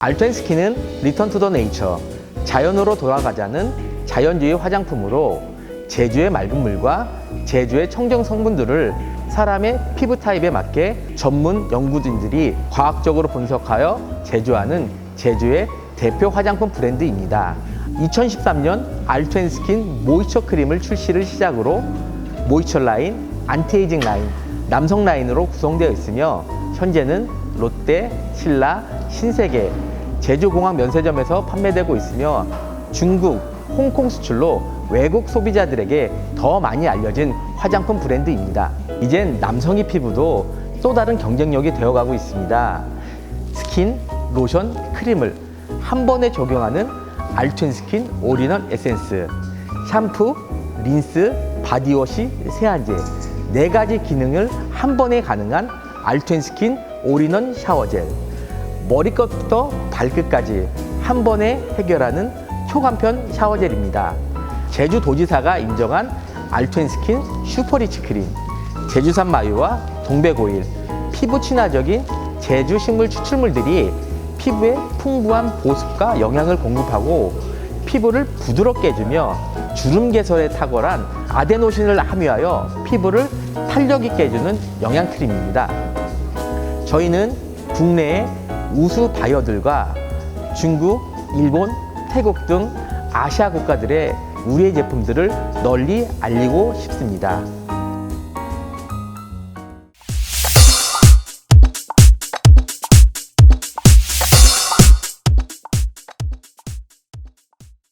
알텐스킨은 리턴 투 더 네이처, 자연으로 돌아가자는 자연주의 화장품으로 제주의 맑은 물과 제주의 청정 성분들을 사람의 피부 타입에 맞게 전문 연구진들이 과학적으로 분석하여 제조하는 제주의 대표 화장품 브랜드입니다. 2013년 알텐스킨 모이처 크림을 출시를 시작으로 모이처 라인, 안티에이징 라인, 남성 라인으로 구성되어 있으며 현재는 롯데, 신라, 신세계, 제주공항 면세점에서 판매되고 있으며 중국, 홍콩 수출로 외국 소비자들에게 더 많이 알려진 화장품 브랜드입니다. 이젠 남성의 피부도 또 다른 경쟁력이 되어가고 있습니다. 스킨, 로션, 크림을 한 번에 적용하는 알튼 스킨 올인원 에센스, 샴푸, 린스, 바디워시, 세안제 네 가지 기능을 한 번에 가능한 알튼 스킨 올인원 샤워젤 머리끝부터 발끝까지 한 번에 해결하는 초간편 샤워젤입니다. 제주도지사가 인정한 알텐스킨 슈퍼리치 크림, 제주산 마유와 동백오일, 피부 친화적인 제주 식물 추출물들이 피부에 풍부한 보습과 영양을 공급하고 피부를 부드럽게 해주며 주름 개선에 탁월한 아데노신을 함유하여 피부를 탄력 있게 해주는 영양 크림입니다. 저희는 국내의 우수 바이어들과 중국, 일본, 태국 등 아시아 국가들의 우리의 제품들을 널리 알리고 싶습니다.